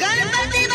गणपती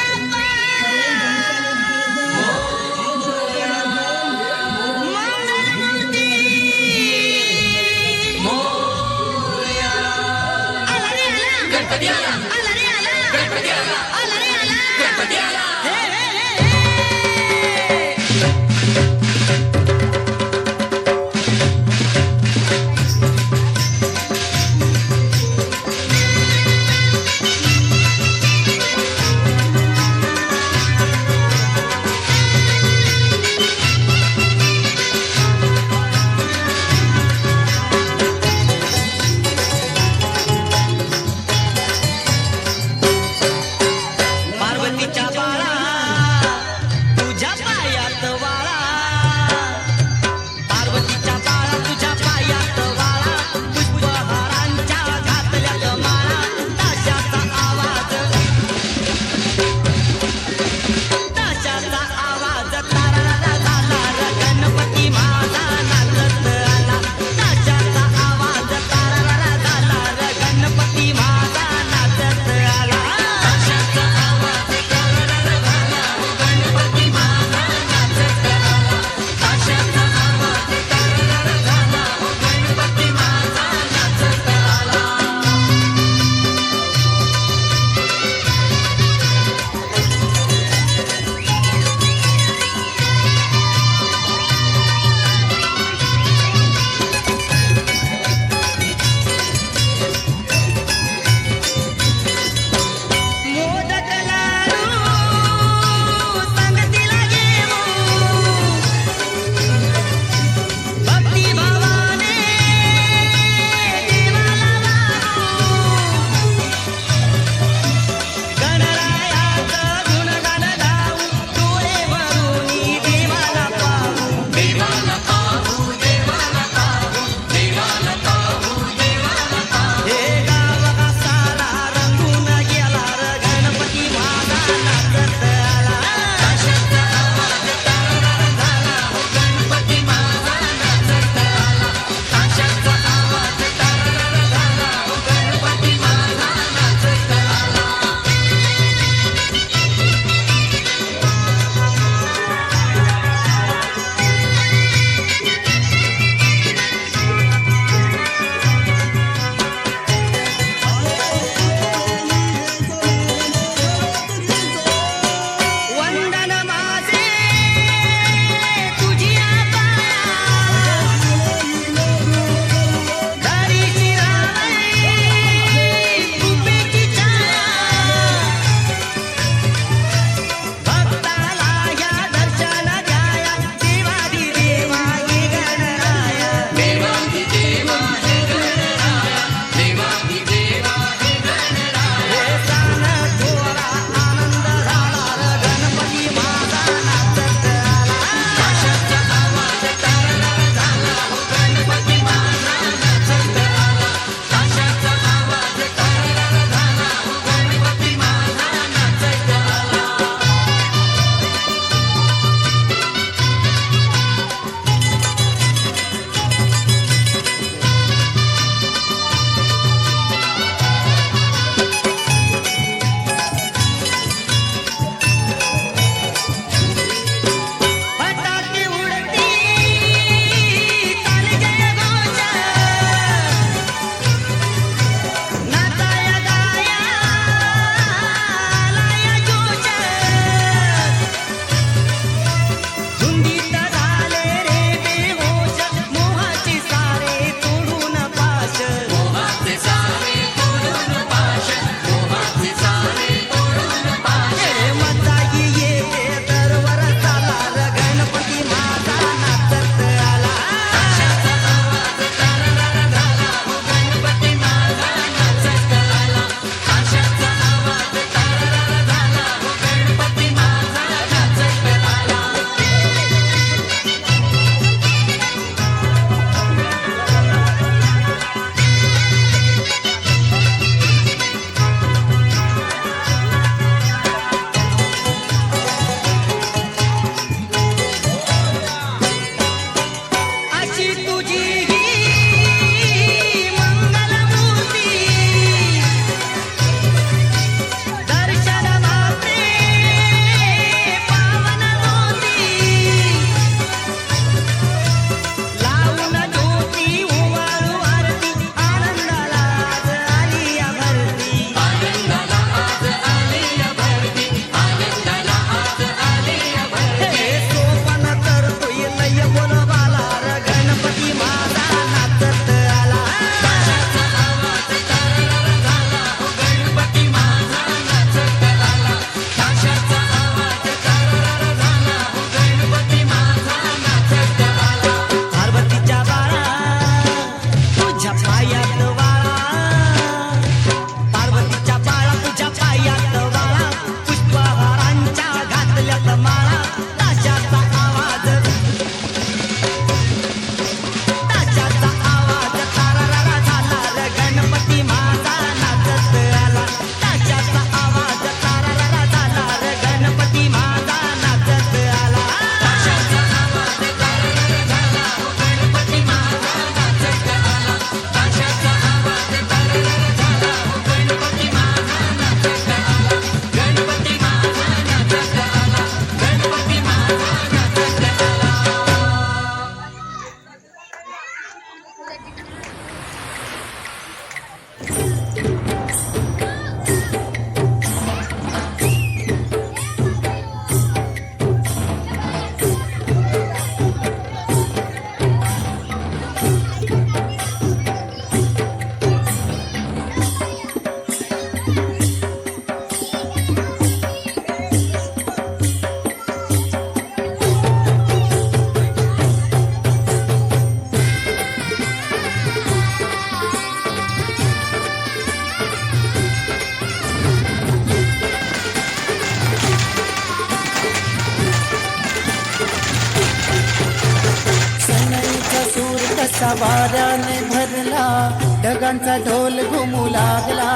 ढगांचा ढोल घुमू लागला.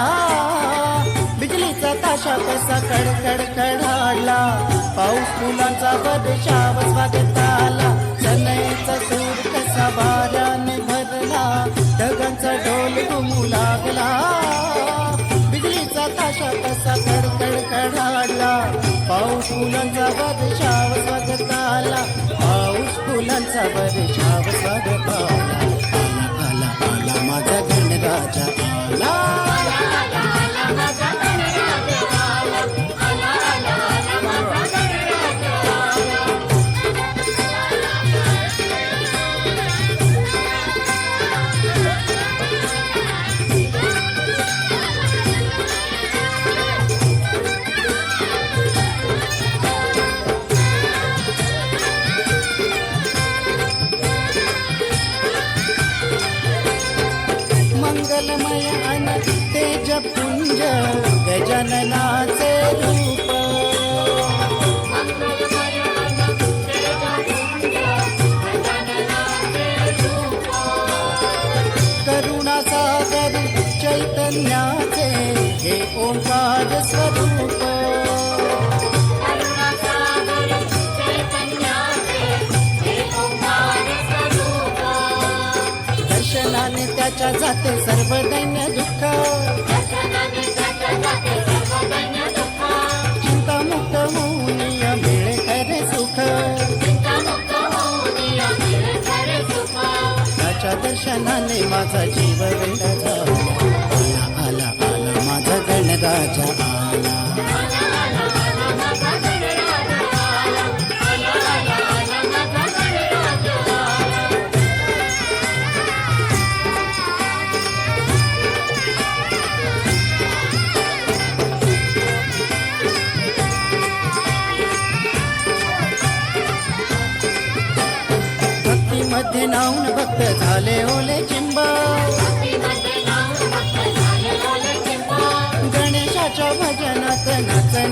बिजलीचा ताशा कसा कड कडाडला. पाऊस फुलांचा बदशाव स्वागत आला. सनईचा सूर कसा वाऱ्याने भरला. ढगांचा ढोल घुमू लागला. बिजलीचा ताशा कसा कड कडाडला. पाऊस फुलांचा बदशाव स्वागत आला. पाऊस फुलांचा बदशाव स्वागत आला. गणराजा आला गजाननाचे रूप. करुणासागर चैतन्याचे हे ओंकार स्वरूप. दर्शनाने त्याच्या जाते सर्व दैन्य दुःख. दर्शनाने माझा जीव वेडा झाला आला आला आला माझा गणराजा.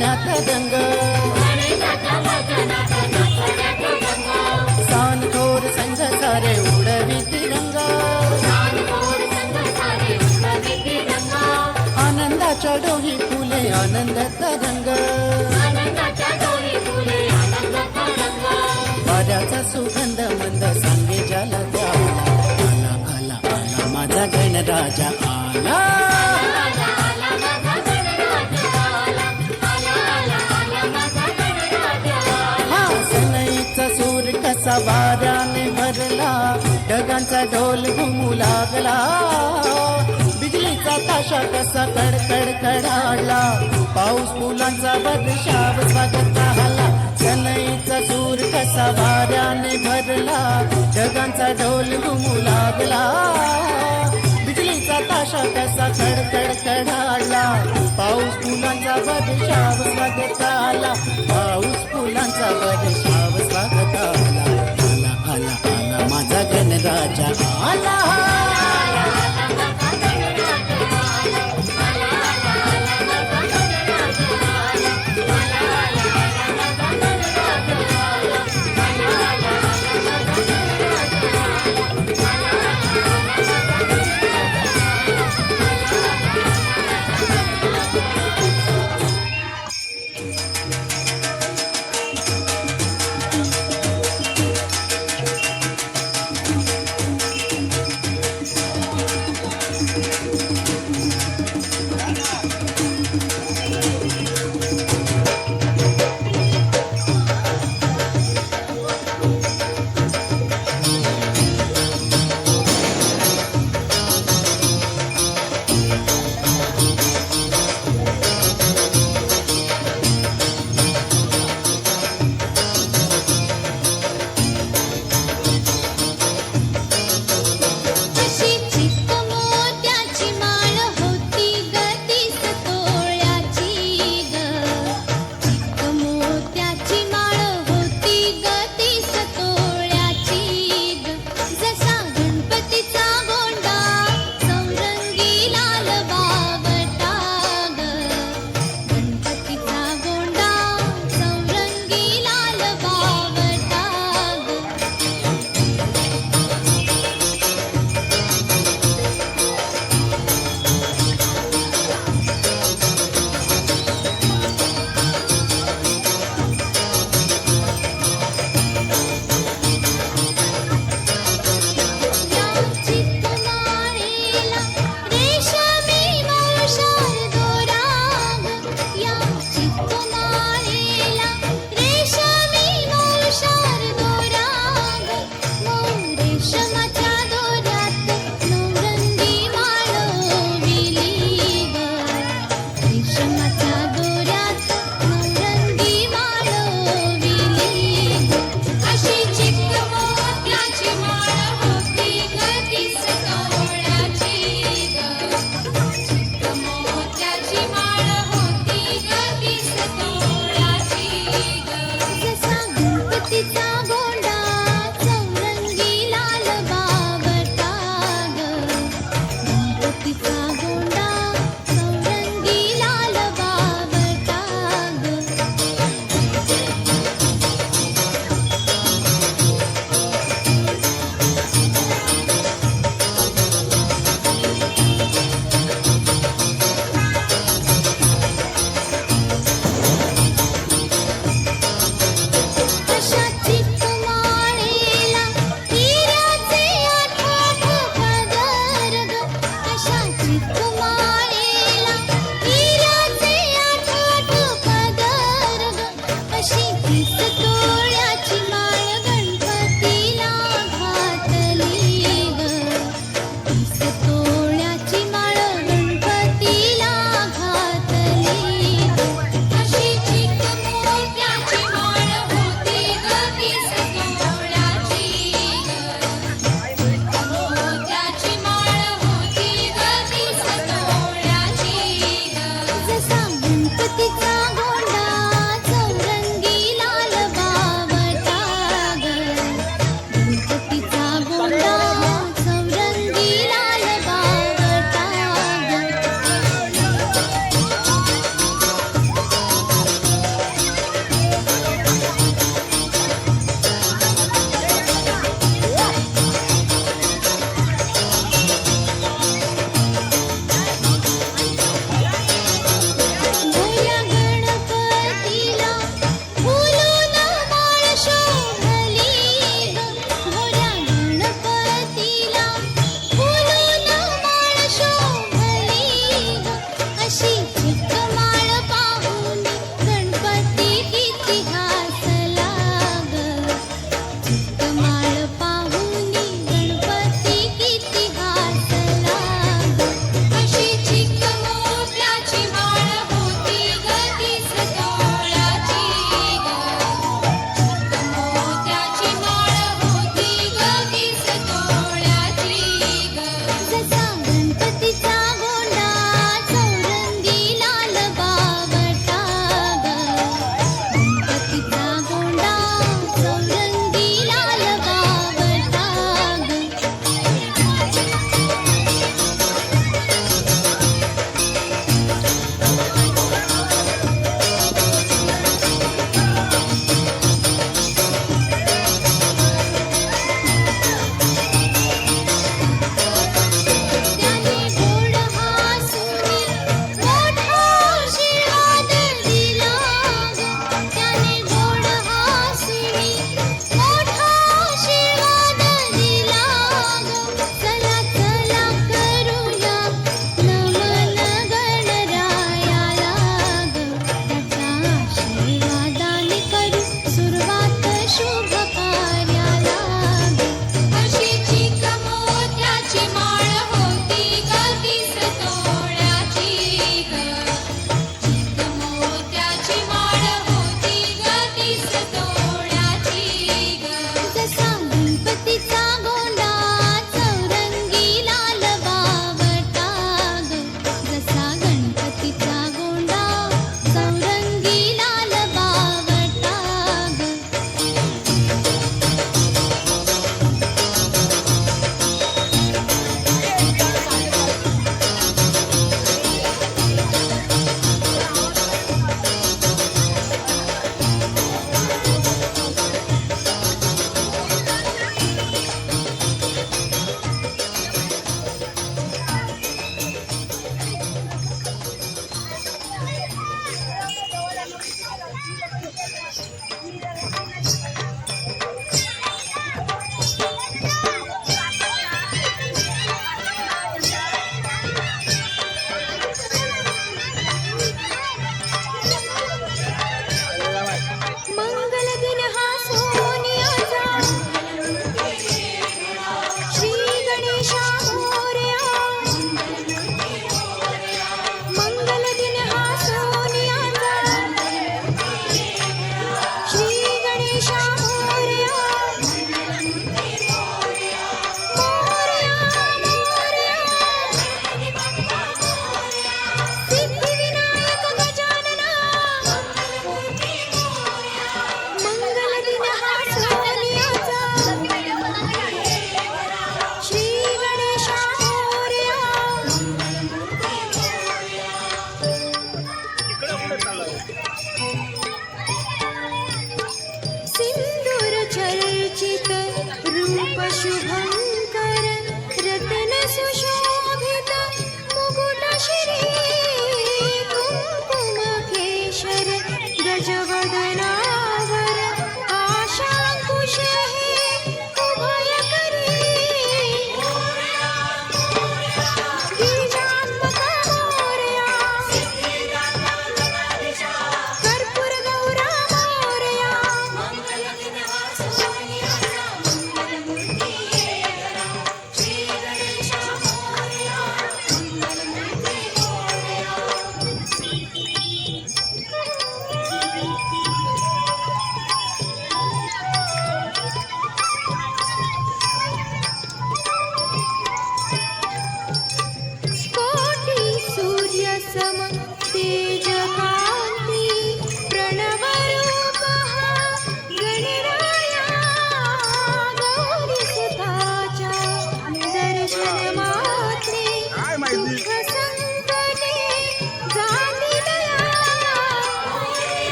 नाचण्यात दंग. सान थोर संघ सारे उडवी तिरंग आनंदाच्या डोही फुले आनंद तरंग वाऱ्याचा सुगंध मंद सांगे जाला द्याला आला आला आला माझा गणराजा आला. ढोल घुमू लागला. बिजलीचा ताशा कसा कडकड कडाडला. पाऊस फुलांचा बदशाव स्वागत आला सनईचा सूर कसा वाऱ्याने भरला. ढगांचा ढोल घुमू लागला. बिजलीचा ताशा कसा कडकड कडाडला. पाऊस फुलांचा बदशाव स्वागत आला पाऊस फुलांचा बदशाव स्वागत आला गणराजा आला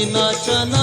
दीनाच्या